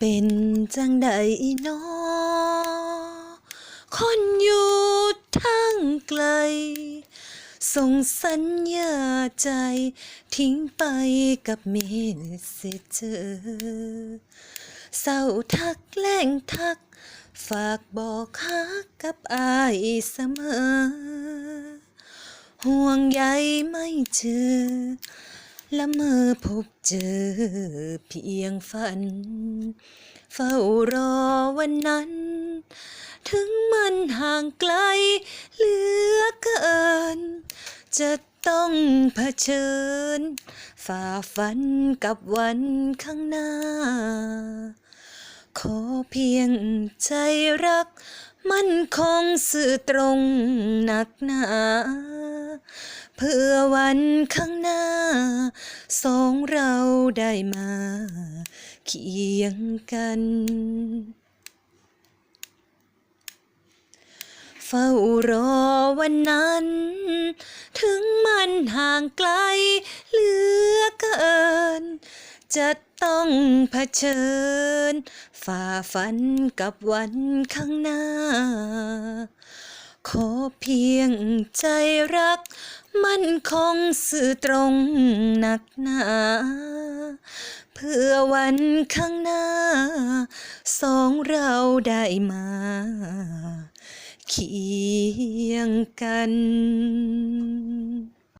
เป็นจังใดนอคนอยู่ทั้งไกล ส่งสัญญาใจ ทิ้งไปกับเมสเจอเศร้าทักแล้งทัก ฝากบอกฮักกับอายเสมอ ห่วงใยไม่เจอ ละเมอพบเจอเพียงฝัน เฝ้ารอวันนั้น ถึงมันห่างไกลเหลือเกิน จะต้องเผชิญ ฝ่าฟันกับวันข้างหน้า ขอเพียงใจรัก มันคงสื่อตรงหนักหนา เพื่อวันข้างหน้า สองเราได้มาเคียงกัน เฝ้ารอวันนั้น ถึงมันห่างไกลเหลือเกิน จะต้องเผชิญ ฝ่าฟันกับวันข้างหน้า ขอเพียงใจรัก มันคงสื่อตรงหนักหนาเพื่อวันข้างหน้า สองเราได้มา เคียงกัน